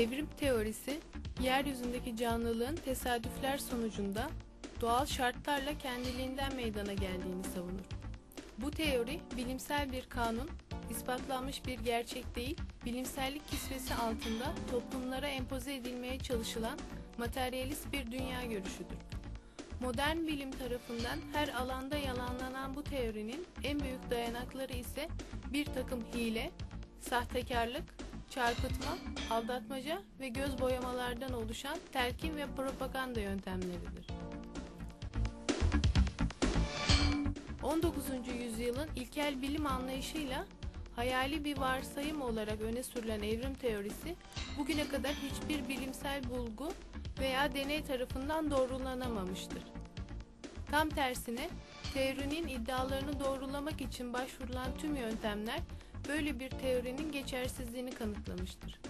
Evrim teorisi, yeryüzündeki canlılığın tesadüfler sonucunda doğal şartlarla kendiliğinden meydana geldiğini savunur. Bu teori, bilimsel bir kanun, ispatlanmış bir gerçek değil, bilimsellik kisvesi altında toplumlara empoze edilmeye çalışılan materyalist bir dünya görüşüdür. Modern bilim tarafından her alanda yalanlanan bu teorinin en büyük dayanakları ise bir takım hile, sahtekarlık, çarpıtma, aldatmaca ve göz boyamalardan oluşan telkin ve propaganda yöntemleridir. 19. yüzyılın ilkel bilim anlayışıyla hayali bir varsayım olarak öne sürülen evrim teorisi bugüne kadar hiçbir bilimsel bulgu veya deney tarafından doğrulanamamıştır. Tam tersine teorinin iddialarını doğrulamak için başvurulan tüm yöntemler böyle bir teorinin geçersizliğini kanıtlamıştır.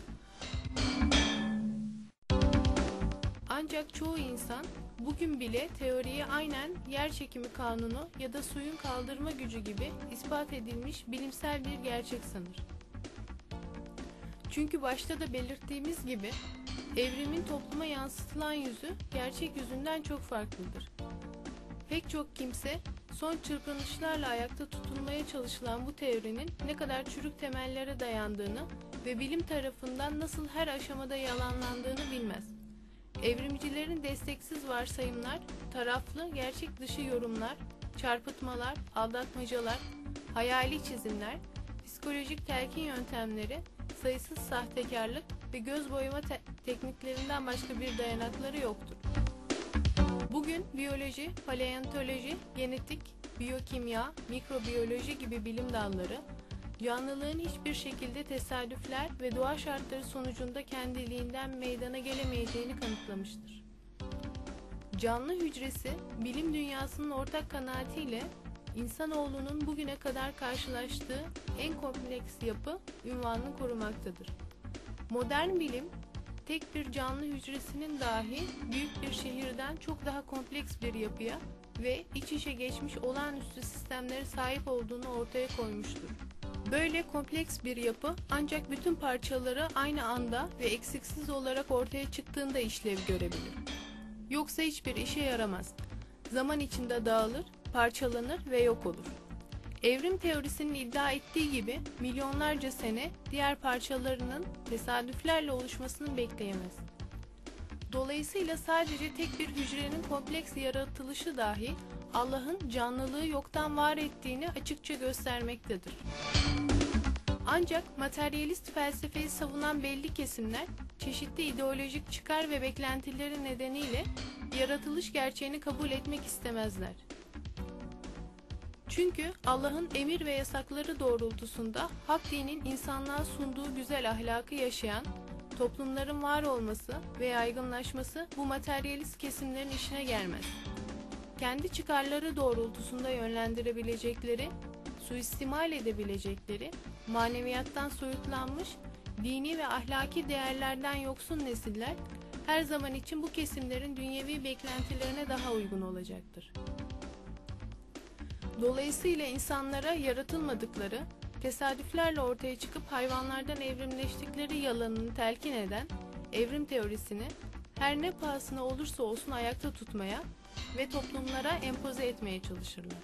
Ancak çoğu insan bugün bile teoriyi aynen yer çekimi kanunu ya da suyun kaldırma gücü gibi ispat edilmiş bilimsel bir gerçek sanır. Çünkü başta da belirttiğimiz gibi evrimin topluma yansıtılan yüzü gerçek yüzünden çok farklıdır. Pek çok kimse son çırpınışlarla ayakta tutulmaya çalışılan bu teorinin ne kadar çürük temellere dayandığını ve bilim tarafından nasıl her aşamada yalanlandığını bilmez. Evrimcilerin desteksiz varsayımlar, taraflı, gerçek dışı yorumlar, çarpıtmalar, aldatmacalar, hayali çizimler, psikolojik telkin yöntem,leri sayısız sahtekarlık ve göz boyama te tekniklerinden başka bir dayanakları yoktur. Bugün biyoloji, paleontoloji, genetik, biyokimya, mikrobiyoloji gibi bilim dalları canlılığın hiçbir şekilde tesadüfler ve doğa şartları sonucunda kendiliğinden meydana gelemeyeceğini kanıtlamıştır. Canlı hücresi, bilim dünyasının ortak kanaatiyle insanoğlunun bugüne kadar karşılaştığı en kompleks yapı ünvanını korumaktadır. Modern bilim, tek bir canlı hücresinin dahi büyük bir şehirden çok daha kompleks bir yapıya ve iç içe geçmiş olağanüstü sistemlere sahip olduğunu ortaya koymuştur. Böyle kompleks bir yapı ancak bütün parçaları aynı anda ve eksiksiz olarak ortaya çıktığında işlev görebilir. Yoksa hiçbir işe yaramaz. Zaman içinde dağılır, parçalanır ve yok olur. Evrim teorisinin iddia ettiği gibi milyonlarca sene diğer parçalarının tesadüflerle oluşmasını bekleyemez. Dolayısıyla sadece tek bir hücrenin kompleks yaratılışı dahi Allah'ın canlılığı yoktan var ettiğini açıkça göstermektedir. Ancak materyalist felsefeyi savunan belli kesimler çeşitli ideolojik çıkar ve beklentileri nedeniyle yaratılış gerçeğini kabul etmek istemezler. Çünkü Allah'ın emir ve yasakları doğrultusunda hak dinin insanlığa sunduğu güzel ahlakı yaşayan toplumların var olması ve yaygınlaşması bu materyalist kesimlerin işine gelmez. Kendi çıkarları doğrultusunda yönlendirebilecekleri, suistimal edebilecekleri, maneviyattan soyutlanmış, dini ve ahlaki değerlerden yoksun nesiller her zaman için bu kesimlerin dünyevi beklentilerine daha uygun olacaktır. Dolayısıyla insanlara yaratılmadıkları, tesadüflerle ortaya çıkıp hayvanlardan evrimleştikleri yalanını telkin eden evrim teorisini her ne pahasına olursa olsun ayakta tutmaya ve toplumlara empoze etmeye çalışırlar.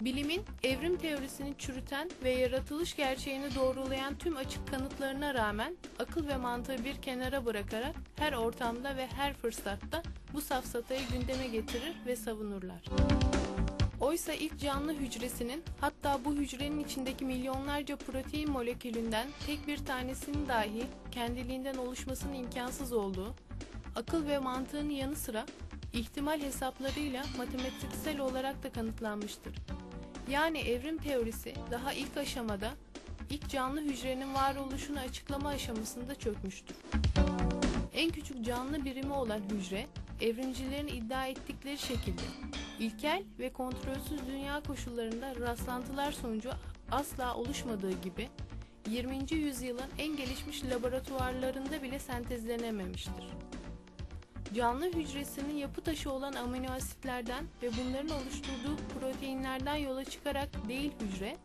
Bilimin evrim teorisini çürüten ve yaratılış gerçeğini doğrulayan tüm açık kanıtlarına rağmen akıl ve mantığı bir kenara bırakarak her ortamda ve her fırsatta bu safsatayı gündeme getirir ve savunurlar. Oysa ilk canlı hücresinin hatta bu hücrenin içindeki milyonlarca protein molekülünden tek bir tanesinin dahi kendiliğinden oluşmasının imkansız olduğu, akıl ve mantığın yanı sıra ihtimal hesaplarıyla matematiksel olarak da kanıtlanmıştır. Yani evrim teorisi daha ilk aşamada ilk canlı hücrenin varoluşunu açıklama aşamasında çökmüştür. En küçük canlı birimi olan hücre, evrimcilerin iddia ettikleri şekilde ilkel ve kontrolsüz dünya koşullarında rastlantılar sonucu asla oluşmadığı gibi 20. yüzyılın en gelişmiş laboratuvarlarında bile sentezlenememiştir. Canlı hücresinin yapı taşı olan amino asitlerden ve bunların oluşturduğu proteinlerden yola çıkarak değil hücre,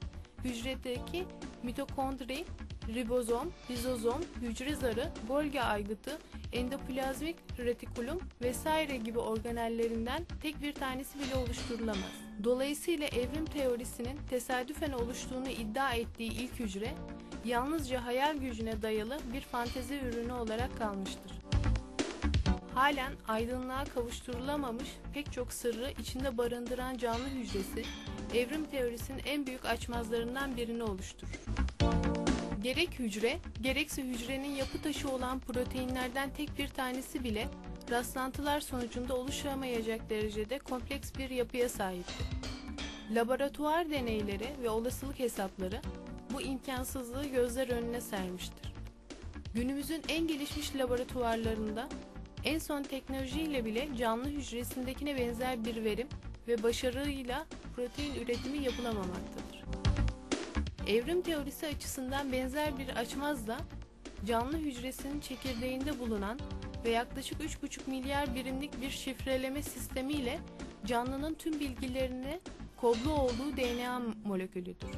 hücredeki mitokondri, ribozom, lizozom, hücre zarı, Golgi aygıtı, endoplazmik retikulum vesaire gibi organellerinden tek bir tanesi bile oluşturulamaz. Dolayısıyla evrim teorisinin tesadüfen oluştuğunu iddia ettiği ilk hücre, yalnızca hayal gücüne dayalı bir fantezi ürünü olarak kalmıştır. Halen aydınlığa kavuşturulamamış pek çok sırrı içinde barındıran canlı hücresi, evrim teorisinin en büyük açmazlarından birini oluşturur. Gerek hücre, gerekse hücrenin yapı taşı olan proteinlerden tek bir tanesi bile rastlantılar sonucunda oluşamayacak derecede kompleks bir yapıya sahiptir. Laboratuvar deneyleri ve olasılık hesapları bu imkansızlığı gözler önüne sermiştir. Günümüzün en gelişmiş laboratuvarlarında en son teknolojiyle bile canlı hücresindekine benzer bir verim ve başarıyla protein üretimi yapılamamaktadır. Evrim teorisi açısından benzer bir açmaz da canlı hücresinin çekirdeğinde bulunan ve yaklaşık 3,5 milyar birimlik bir şifreleme sistemiyle canlının tüm bilgilerini kodlu olduğu DNA molekülüdür.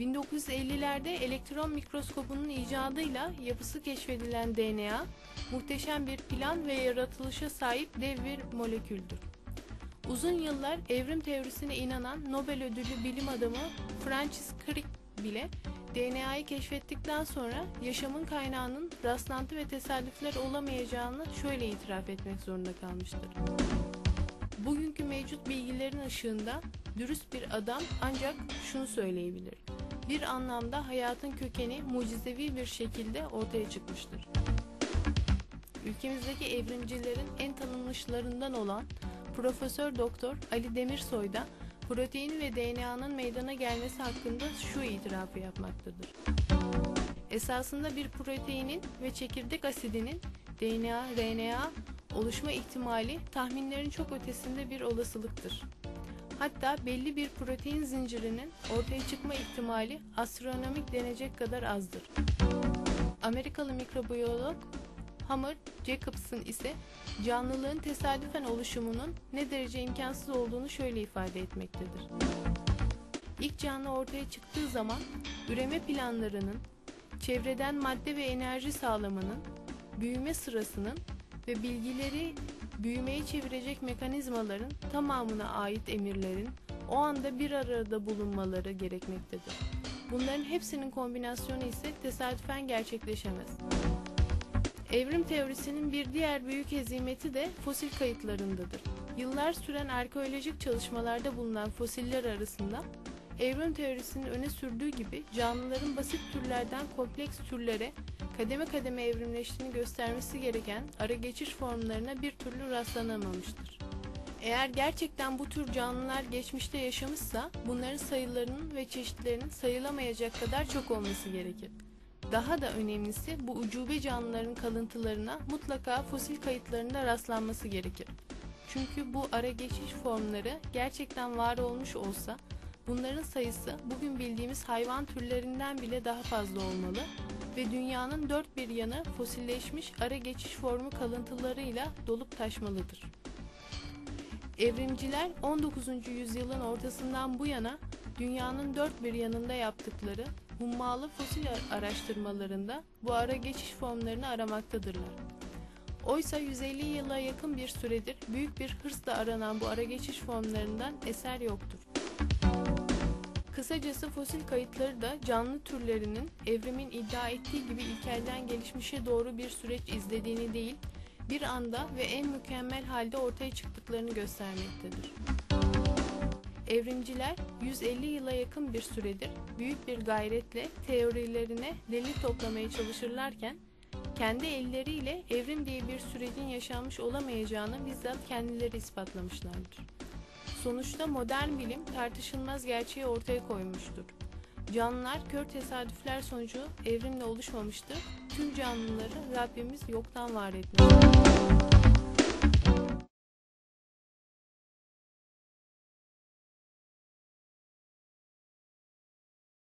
1950'lerde elektron mikroskopunun icadıyla yapısı keşfedilen DNA, muhteşem bir plan ve yaratılışa sahip dev bir moleküldür. Uzun yıllar evrim teorisine inanan Nobel ödüllü bilim adamı Francis Crick bile DNA'yı keşfettikten sonra yaşamın kaynağının rastlantı ve tesadüfler olamayacağını şöyle itiraf etmek zorunda kalmıştır. Bugünkü mevcut bilgilerin ışığında dürüst bir adam ancak şunu söyleyebilir. Bir anlamda hayatın kökeni mucizevi bir şekilde ortaya çıkmıştır. Ülkemizdeki evrimcilerin en tanınmışlarından olan Profesör Doktor Ali Demirsoy da protein ve DNA'nın meydana gelmesi hakkında şu itirafı yapmaktadır. Esasında bir proteinin ve çekirdek asidinin DNA, RNA oluşma ihtimali tahminlerin çok ötesinde bir olasılıktır. Hatta belli bir protein zincirinin ortaya çıkma ihtimali astronomik denecek kadar azdır. Amerikalı mikrobiyolog Hammer Jacobson ise canlılığın tesadüfen oluşumunun ne derece imkansız olduğunu şöyle ifade etmektedir. İlk canlı ortaya çıktığı zaman üreme planlarının, çevreden madde ve enerji sağlamanın, büyüme sırasının ve bilgileri büyümeyi çevirecek mekanizmaların tamamına ait emirlerin o anda bir arada bulunmaları gerekmektedir. Bunların hepsinin kombinasyonu ise tesadüfen gerçekleşemez. Evrim teorisinin bir diğer büyük hezimeti de fosil kayıtlarındadır. Yıllar süren arkeolojik çalışmalarda bulunan fosiller arasında evrim teorisinin öne sürdüğü gibi canlıların basit türlerden kompleks türlere kademe kademe evrimleştiğini göstermesi gereken ara geçiş formlarına bir türlü rastlanamamıştır. Eğer gerçekten bu tür canlılar geçmişte yaşamışsa bunların sayılarının ve çeşitlerinin sayılamayacak kadar çok olması gerekir. Daha da önemlisi bu ucube canlıların kalıntılarına mutlaka fosil kayıtlarında rastlanması gerekir. Çünkü bu ara geçiş formları gerçekten var olmuş olsa bunların sayısı bugün bildiğimiz hayvan türlerinden bile daha fazla olmalı ve dünyanın dört bir yanı fosilleşmiş ara geçiş formu kalıntılarıyla dolup taşmalıdır. Evrimciler 19. yüzyılın ortasından bu yana dünyanın dört bir yanında yaptıkları hummalı fosil araştırmalarında bu ara geçiş formlarını aramaktadırlar. Oysa 150 yıla yakın bir süredir büyük bir hırsla aranan bu ara geçiş formlarından eser yoktur. Kısacası fosil kayıtları da canlı türlerinin evrimin iddia ettiği gibi ilkelden gelişmişe doğru bir süreç izlediğini değil, bir anda ve en mükemmel halde ortaya çıktıklarını göstermektedir. Evrimciler 150 yıla yakın bir süredir büyük bir gayretle teorilerine delil toplamaya çalışırlarken kendi elleriyle evrim diye bir sürecin yaşanmış olamayacağını bizzat kendileri ispatlamışlardır. Sonuçta modern bilim tartışılmaz gerçeği ortaya koymuştur. Canlılar kör tesadüfler sonucu evrimle oluşmamıştır. Tüm canlıları Rabbimiz yoktan var etmiştir.